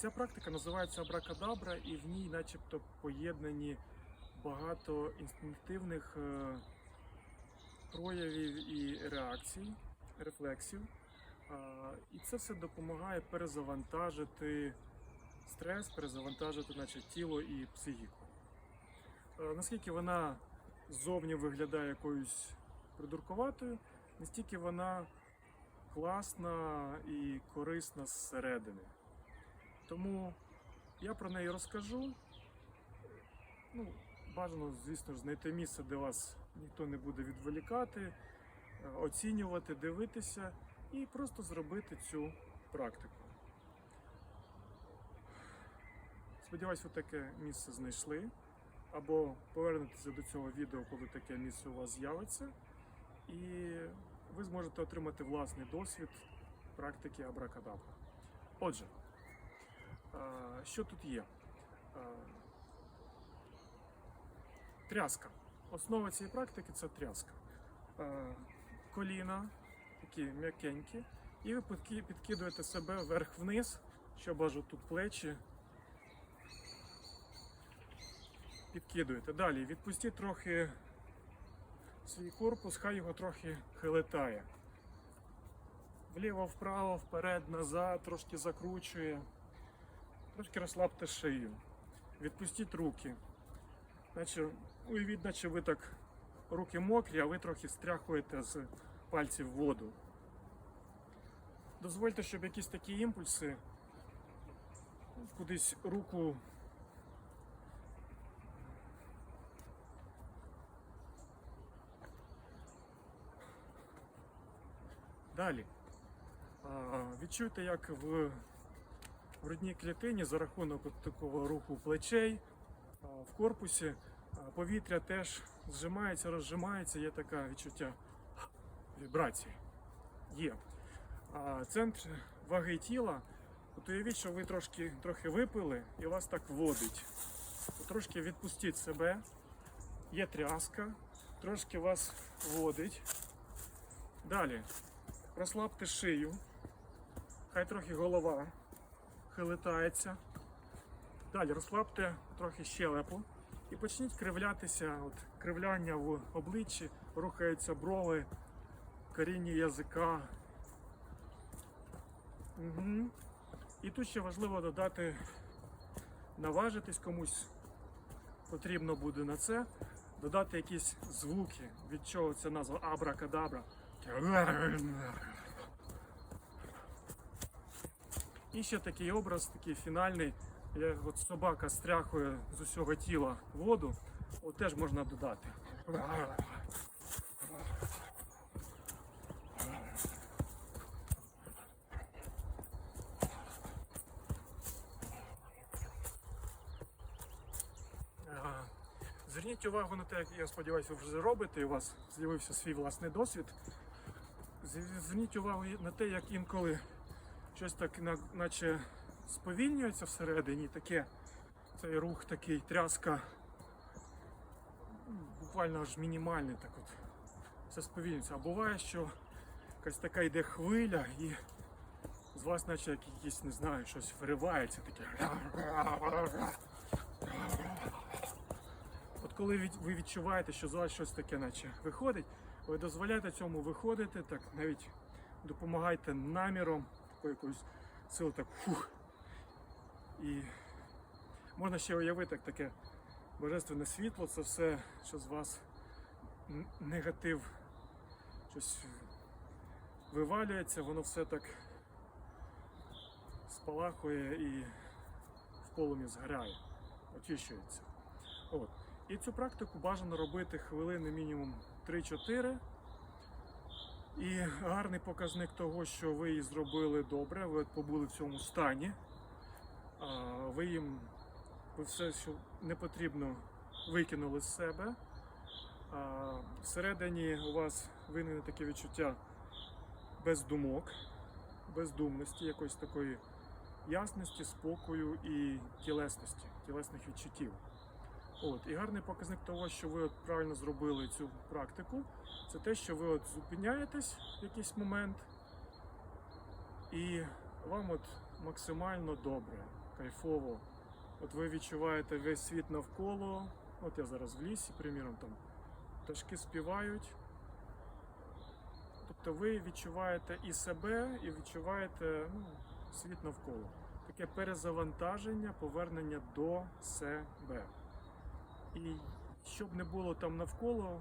Ця практика називається абракадабра, і в ній, начебто, поєднані багато інстинктивних е, проявів і реакцій, рефлексів. І це все допомагає перезавантажити стрес, перезавантажити наче тіло і психіку. Е, Наскільки вона ззовні виглядає якоюсь придуркуватою, настільки вона класна і корисна зсередини. Тому я про неї розкажу. Ну, бажано, звісно знайти місце, де вас ніхто не буде відволікати, е, оцінювати, дивитися і просто зробити цю практику. Сподіваюсь, ви таке місце знайшли. Або повернетеся до цього відео, коли таке місце у вас з'явиться, і ви зможете отримати власний досвід практики абракадабра. Отже, що тут є? Тряска. Основа цієї практики це тряска. Коліна такі м'якенькі, і ви підкидуєте себе вверх-вниз, щоб аж тут плечі. Підкидуєте. Далі відпустіть трохи свій корпус, хай його трохи хилитає. Вліво, вправо, вперед, назад, трошки закручує. Трошки розслабте шию. Відпустіть руки. Наче, уявіть, наче ви так руки мокрі, а ви трохи стряхуєте з пальців воду. Дозвольте, щоб якісь такі імпульси кудись руку Далі. А, Відчуйте, як в грудній клітині за рахунок такого руху плечей в корпусі повітря теж зжимається, розжимається, є таке відчуття вібрації. Є. А центр ваги тіла, от уявіть, що ви трошки, трохи випили і вас так водить. Трошки відпустіть себе, є тряска, трошки вас водить. Далі. Розслабте шию. Хай трохи голова хилитається. Далі розслабте трохи щелепу і почніть кривлятися. От, кривляння в обличчі, рухаються брови, коріння язика. Угу. І тут ще важливо додати, наважитись комусь потрібно буде на це, додати якісь звуки, від чого це назва абракадабра. І ще такий образ, такий фінальний, як от собака стряхує з усього тіла воду, от теж можна додати. Зверніть увагу на те, як я сподіваюся, вже робите, і у вас з'явився свій власний досвід. Зверніть увагу на те, як інколи щось так наче сповільнюється всередині, таке цей рух такий тряска ну, буквально аж мінімальний, так от все сповільнюється. А буває, що якась така йде хвиля і з вас наче як якісь, не знаю, щось виривається таке. От коли ви відчуваєте, що з вас щось таке наче виходить, ви дозволяєте цьому виходити, так навіть допомагайте наміром, такої якоїсь сили, так фух. І можна ще уявити, як таке божественне світло, це все, що з вас негатив, щось вивалюється, воно все так спалахує і в полум'я згоряє, очищується. От. І цю практику бажано робити хвилини мінімум 3-4. І гарний показник того, що ви її зробили добре, ви побули в цьому стані. Ви їм все, що не потрібно, викинули з себе. Всередині у вас виникло таке відчуття без думок, бездумності, якоїсь такої ясності, спокою і тілесності, тілесних відчуттів. От, і гарний показник того, що ви от правильно зробили цю практику, це те, що ви от зупиняєтесь в якийсь момент, і вам от максимально добре. кайфово. От ви відчуваєте весь світ навколо. От я зараз в лісі, приміром, там пташки співають. Тобто ви відчуваєте і себе, і відчуваєте ну, світ навколо. Таке перезавантаження, повернення до себе. І щоб не було там навколо,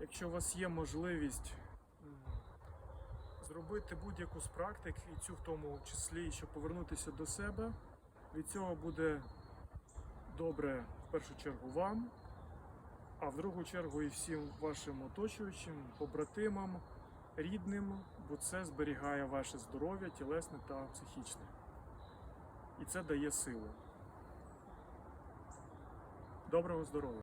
якщо у вас є можливість зробити будь-яку з практик, і цю в тому числі, щоб повернутися до себе, від цього буде добре в першу чергу вам, а в другу чергу і всім вашим оточуючим, побратимам, рідним, бо це зберігає ваше здоров'я, тілесне та психічне. І це дає силу. Доброго здоров'я!